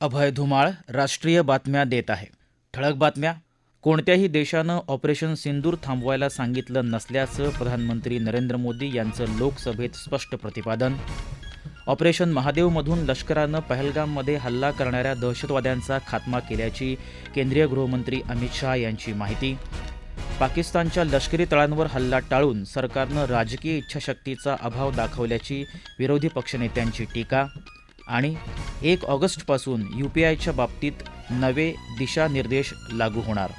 अभय धुमाळ राष्ट्रीय बातम्या देत आहे. ठळक बातम्या. कोणत्याही देशानं ऑपरेशन सिंदूर थांबवायला सांगितलं नसल्याचं प्रधानमंत्री नरेंद्र मोदी यांचं लोकसभेत स्पष्ट प्रतिपादन. ऑपरेशन महादेवमधून लष्करानं पहलगाममध्ये हल्ला करणाऱ्या दहशतवाद्यांचा खात्मा केल्याची केंद्रीय गृहमंत्री अमित शहा यांची माहिती. पाकिस्तानच्या लष्करी तळांवर हल्ला टाळून सरकारनं राजकीय इच्छाशक्तीचा अभाव दाखवल्याची विरोधी पक्षनेत्यांची टीका. आणि एक ऑगस्टपासून यू पी आयच्या बाबतीत नवे दिशानिर्देश लागू होणार.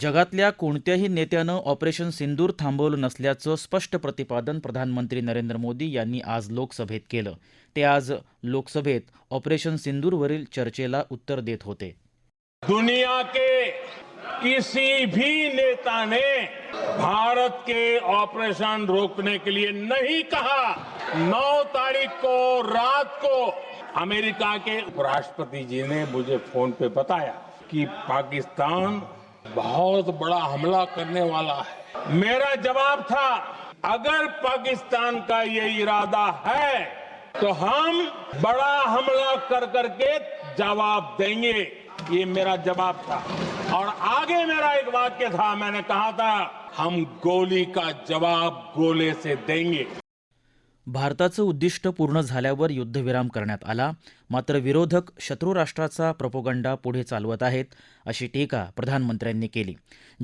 जगातल्या कोणत्याही नेत्यानं ऑपरेशन सिंदूर थांबवलं नसल्याचं स्पष्ट प्रतिपादन प्रधानमंत्री नरेंद्र मोदी यांनी आज लोकसभेत केलं. ते आज लोकसभेत ऑपरेशन सिंदूरवरील चर्चेला उत्तर देत होते. दुनिया के किसी भी नेता ने भारत के ऑपरेशन रोकने के लिए नहीं कहा। 9 तारीख को, रात को अमेरिका के उपराष्ट्रपति जी ने मुझे फ़ोन पे बताया कि पाकिस्तान बहुत बड़ा हमला करने वाला है। मेरा जवाब था, अगर पाकिस्तान का ये इरादा है तो हम बड़ा हमला कर करके जवाब देंगे। ये मेरा जवाब था। और आगे मेरा एक वाक्य था मैंने कहा था हम गोली का जवाब गोले से देंगे। भारताचं उद्दिष्ट पूर्ण झाल्यावर युद्धविराम करण्यात आला. मात्र विरोधक शत्रू राष्ट्राचा प्रपोगंडा पुढे चालवत आहेत अशी टीका प्रधानमंत्र्यांनी केली.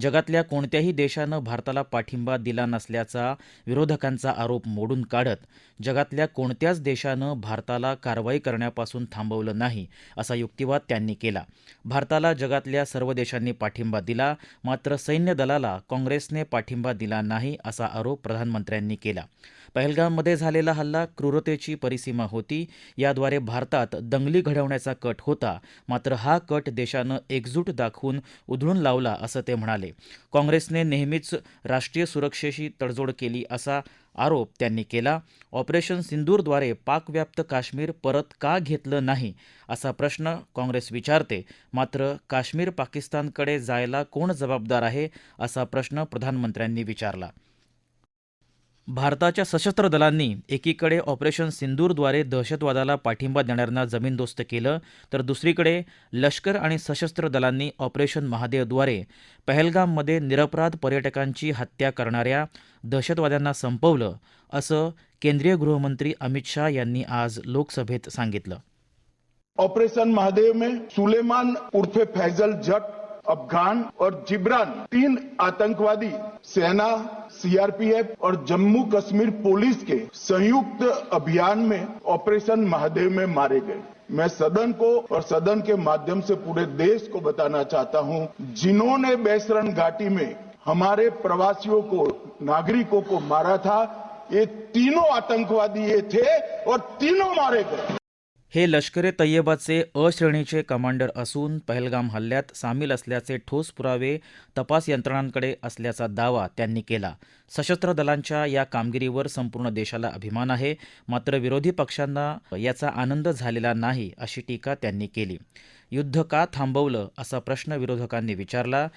जगातल्या कोणत्याही देशानं भारताला पाठिंबा दिला नसल्याचा विरोधकांचा आरोप मोडून काढत जगातल्या कोणत्याच देशानं भारताला कारवाई करण्यापासून थांबवलं नाही असा युक्तिवाद त्यांनी केला. भारताला जगातल्या सर्व देशांनी पाठिंबा दिला मात्र सैन्य दलाला काँग्रेसने पाठिंबा दिला नाही असा आरोप प्रधानमंत्र्यांनी केला. पहलगाममध्ये झालेला हल्ला क्रूरतेची परिसीमा होती. याद्वारे भारतात दंगली घडवण्याचा कट होता. मात्र हा कट देशानं एकजूट दाखवून उधळून लावला असं ते म्हणाले. काँग्रेसने नेहमीच राष्ट्रीय सुरक्षेशी तडजोड केली असा आरोप त्यांनी केला. ऑपरेशन सिंदूरद्वारे पाकव्याप्त काश्मीर परत का घेतलं नाही असा प्रश्न काँग्रेस विचारते. मात्र काश्मीर पाकिस्तानकडे जायला कोण जबाबदार आहे असा प्रश्न प्रधानमंत्र्यांनी विचारला. भारताच्या सशस्त्र दलांनी एकीकडे ऑपरेशन सिंदूरद्वारे दहशतवादाला पाठिंबा देणाऱ्यांना जमीनदोस्त केलं तर दुसरीकडे लष्कर आणि सशस्त्र दलांनी ऑपरेशन महादेवद्वारे पहलगाममध्ये निरपराध पर्यटकांची हत्या करणाऱ्या दहशतवाद्यांना संपवलं असं केंद्रीय गृहमंत्री अमित शाह यांनी आज लोकसभेत सांगितलं. ऑपरेशन महादेव में सुलेमान उर्फे फैजल जट अफगान और जिब्रान, तीन आतंकवादी, सेना सीआरपीएफ और जम्मू कश्मीर पुलिस के संयुक्त अभियान में ऑपरेशन महादेव में मारे गए। मैं सदन को और सदन के माध्यम से पूरे देश को बताना चाहता हूँ, जिन्होंने बेसरन घाटी में हमारे प्रवासियों को, नागरिकों को मारा था, ये तीनों आतंकवादी ये थे और तीनों मारे गए। हे लष्कर ए तय्यबाचे अ श्रेणीचे कमांडर असून पहलगाम हल्ल्यात सामील असल्याचे ठोस पुरावे तपास यंत्रणांकडे असल्याचा दावा त्यांनी केला. सशस्त्र दलांच्या या कामगिरीवर संपूर्ण देशाला अभिमान आहे. मात्र विरोधी पक्षांना याचा आनंद झालेला नाही अशी टीका त्यांनी केली. युद्ध का थांबवलं असा प्रश्न विरोधकांनी विचारला.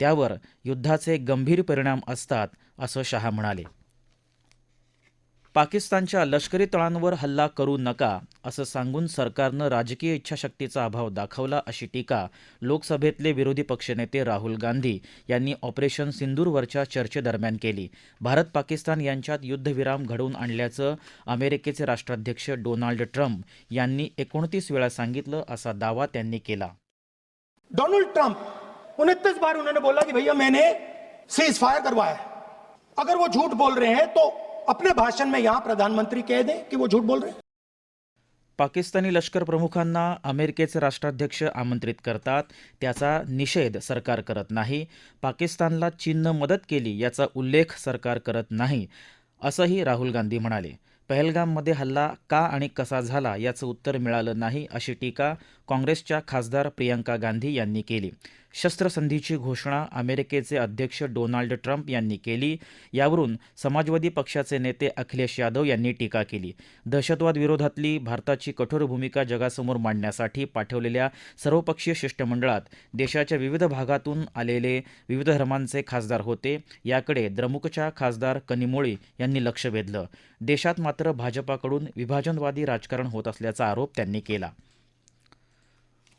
त्यावर युद्धाचे गंभीर परिणाम असतात असं शहा म्हणाले. पाकिस्तानच्या लष्करी तळांवर हल्ला करू नका असं सांगून सरकारनं राजकीय इच्छाशक्तीचा अभाव दाखवला अशी टीका लोकसभेतले विरोधी पक्षनेते राहुल गांधी यांनी ऑपरेशन सिंदूरवरच्या चर्चेदरम्यान केली. भारत पाकिस्तान यांच्यात युद्धविराम घडवून आणल्याचं अमेरिकेचे राष्ट्राध्यक्ष डोनाल्ड ट्रम्प यांनी एकोणतीस वेळा सांगितलं असा दावा त्यांनी केला. डोनाल्ड ट्रम्प उनतीस बार उन्होंने बोला कि भैया मैंने सीज फायर करवाया अगर वो झूठ बोल रहे हैं तो अपने भाषण में यहां प्रधानमंत्री कह दें कि वो झूठ बोल रहे हैं। पाकिस्तानी लष्कर प्रमुखांना अमेरिकेचे राष्ट्राध्यक्ष आमंत्रित करतात त्याचा निषेध सरकार करत नाही पाकिस्तानला चीननं मदत केली याचा उल्लेख सरकार करत नाही असंही राहुल गांधी म्हणाले. पहलगाममध्ये हल्ला का आणि कसा झाला याचं उत्तर मिळालं नाही अशी टीका काँग्रेसच्या खासदार प्रियंका गांधी यांनी केली. शस्त्रसंधीची घोषणा अमेरिकेचे अध्यक्ष डोनाल्ड ट्रम्प यांनी केली. यावरून समाजवादी पक्षाचे नेते अखिलेश यादव यांनी टीका केली. दहशतवाद विरोधातली भारताची कठोर भूमिका जगासमोर मांडण्यासाठी पाठवलेल्या सर्वपक्षीय शिष्टमंडळात देशाच्या विविध भागातून आलेले विविध धर्मांचे खासदार होते. याकडे द्रमुकच्या खासदार कनिमोळी यांनी लक्ष वेधलं. देशात मात्र भाजपाकडून विभाजनवादी राजकारण होत असल्याचा आरोप त्यांनी केला.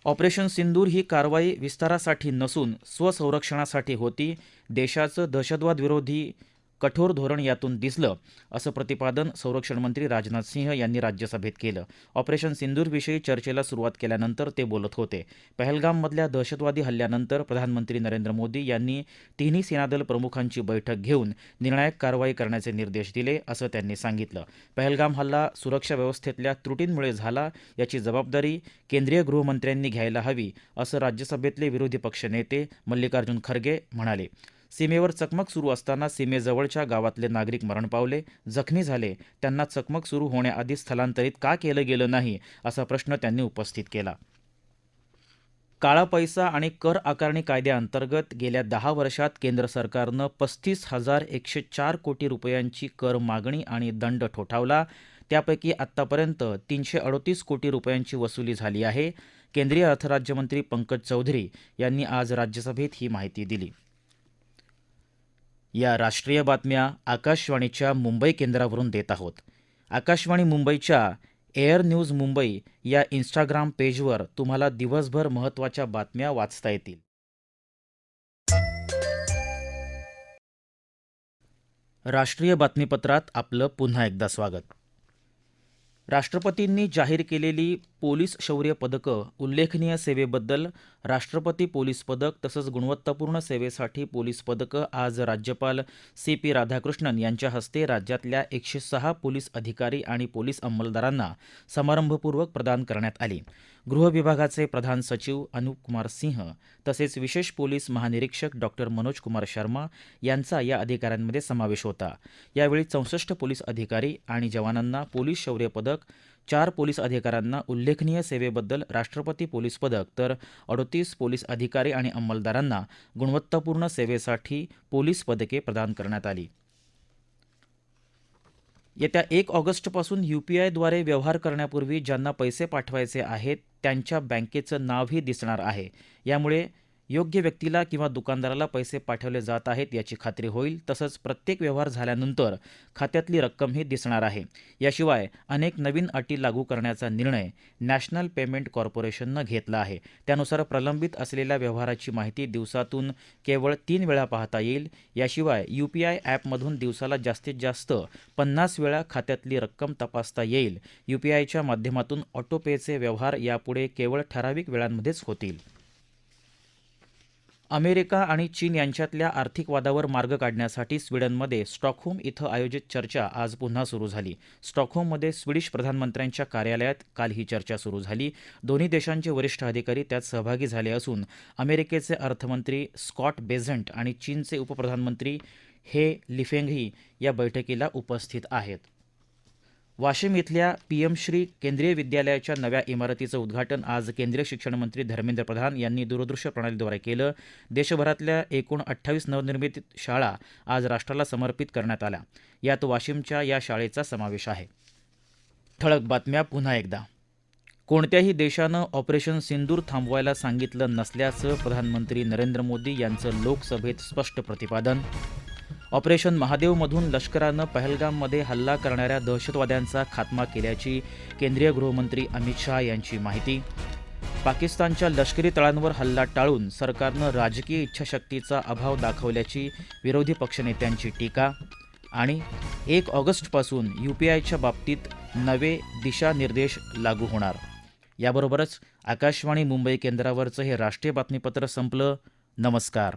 ऑपरेशन सिंदूर ही कारवाई विस्तारासाठी नसून स्वसंरक्षणासाठी होती. देशाचं दहशतवाद विरोधी कठोर धोरण यातून दिसलं असं प्रतिपादन संरक्षण मंत्री राजनाथ सिंह यांनी राज्यसभेत केलं. ऑपरेशन सिंदूरविषयी चर्चेला सुरुवात केल्यानंतर ते बोलत होते. पहलगाममधल्या दहशतवादी हल्ल्यानंतर प्रधानमंत्री नरेंद्र मोदी यांनी तिन्ही सेनादल प्रमुखांची बैठक घेऊन निर्णायक कारवाई करण्याचे निर्देश दिले असं त्यांनी सांगितलं. पहलगाम हल्ला सुरक्षा व्यवस्थेतल्या त्रुटींमुळे झाला याची जबाबदारी केंद्रीय गृहमंत्र्यांनी घ्यायला हवी असं राज्यसभेतले विरोधी पक्षनेते मल्लिकार्जुन खरगे म्हणाले. सीमेवर चकमक सुरू असताना सीमेजवळच्या गावातले नागरिक मरण पावले जखमी झाले. त्यांना चकमक सुरू होण्याआधी स्थलांतरित का केलं गेलं नाही असा प्रश्न त्यांनी उपस्थित केला. काळा पैसा आणि कर आकारणी कायद्याअंतर्गत गेल्या दहा वर्षात केंद्र सरकारनं पस्तीस हजार एकशे चार कोटी रुपयांची कर मागणी आणि दंड ठोठावला. त्यापैकी आत्तापर्यंत तीनशे अडोतीस कोटी रुपयांची वसुली झाली आहे. केंद्रीय अर्थराज्यमंत्री पंकज चौधरी यांनी आज राज्यसभेत ही माहिती दिली. या राष्ट्रीय बातम्या आकाशवाणीच्या मुंबई केंद्रावरून देत आहोत. आकाशवाणी मुंबईच्या एअर न्यूज मुंबई या इंस्टाग्राम पेजवर तुम्हाला दिवसभर महत्त्वाच्या बातम्या वाचता येतील. राष्ट्रीय बातमीपत्रात आपलं पुन्हा एकदा स्वागत. राष्ट्रपतींनी जाहीर केलेली पोलीस शौर्य पदकं उल्लेखनीय सेवेबद्दल राष्ट्रपती पोलीस पदक तसंच गुणवत्तापूर्ण सेवेसाठी पोलीस पदकं आज राज्यपाल सी पी राधाकृष्णन यांच्या हस्ते राज्यातल्या एकशे सहा पोलीस अधिकारी आणि पोलीस अंमलदारांना समारंभपूर्वक प्रदान करण्यात आली. गृह विभागाचे प्रधान सचिव अनुप कुमार सिंह तसेच विशेष पोलीस महानिरीक्षक डॉक्टर मनोज कुमार शर्मा यांचा या अधिकाऱ्यांमध्ये समावेश होता. यावेळी चौसष्ट पोलीस अधिकारी आणि जवानांना पोलीस शौर्य पदक चार पोलीस अधिकाऱ्यांना उल्लेखनीय सेवेबद्दल राष्ट्रपती पोलीस पदक तर अडोतीस पोलीस अधिकारी आणि अंमलदारांना गुणवत्तापूर्ण सेवेसाठी पोलीस पदके प्रदान करण्यात आली. येत्या एक ऑगस्टपासून यूपीआयद्वारे व्यवहार करण्यापूर्वी ज्यांना पैसे पाठवायचे आहेत त्यांच्या बँकेचं नावही दिसणार आहे. यामुळे योग्य व्यक्तीला किंवा दुकानदाराला पैसे पाठवले जात आहेत याची खात्री होईल. तसंच प्रत्येक व्यवहार झाल्यानंतर खात्यातली रक्कमही दिसणार आहे. याशिवाय अनेक नवीन अटी लागू करण्याचा निर्णय नॅशनल पेमेंट कॉर्पोरेशननं घेतला आहे. त्यानुसार प्रलंबित असलेल्या व्यवहाराची माहिती दिवसातून केवळ तीन वेळा पाहता येईल. याशिवाय यूपीआय ॲपमधून दिवसाला जास्तीत जास्त पन्नास वेळा खात्यातली रक्कम तपासता येईल. यूपीआयच्या माध्यमातून ऑटोपेचे व्यवहार यापुढे केवळ ठराविक वेळांमध्येच होतील. अमेरिका आणि चीन यांच्यातल्या आर्थिक वादावर मार्ग काढण्यासाठी स्वीडनमध्ये स्टॉकहोम इथं आयोजित चर्चा आज पुन्हा सुरू झाली. स्टॉकहोममध्ये स्वीडिश प्रधानमंत्र्यांच्या कार्यालयात काल ही चर्चा सुरू झाली. दोन्ही देशांचे वरिष्ठ अधिकारी त्यात सहभागी झाले असून अमेरिकेचे अर्थमंत्री स्कॉट बेझंट आणि चीनचे उपप्रधानमंत्री हे लिफेंगही या बैठकीला उपस्थित आहेत. वाशिम इथल्या पीएमश्री केंद्रीय विद्यालयाच्या नव्या इमारतीचं उद्घाटन आज केंद्रीय शिक्षण मंत्री धर्मेंद्र प्रधान यांनी दूरदृश्य प्रणालीद्वारे केलं. देशभरातल्या एकूण अठ्ठावीस नवनिर्मित शाळा आज राष्ट्राला समर्पित करण्यात आल्या. यात वाशिमच्या या शाळेचा समावेश आहे. ठळक बातम्या पुन्हा एकदा. कोणत्याही देशानं ऑपरेशन सिंदूर थांबवायला सांगितलं नसल्याचं प्रधानमंत्री नरेंद्र मोदी यांचं लोकसभेत स्पष्ट प्रतिपादन ऑपरेशन महादेवमधून लष्करानं पहलगाममध्ये हल्ला करणाऱ्या दहशतवाद्यांचा खात्मा केल्याची केंद्रीय गृहमंत्री अमित शहा यांची माहिती. पाकिस्तानच्या लष्करी तळांवर हल्ला टाळून सरकारनं राजकीय इच्छाशक्तीचा अभाव दाखवल्याची विरोधी पक्षनेत्यांची टीका आणि एक ऑगस्टपासून यू पी आयच्या बाबतीत नवे दिशानिर्देश लागू होणार. याबरोबरच आकाशवाणी मुंबई केंद्रावरचं हे राष्ट्रीय बातमीपत्र संपलं. नमस्कार.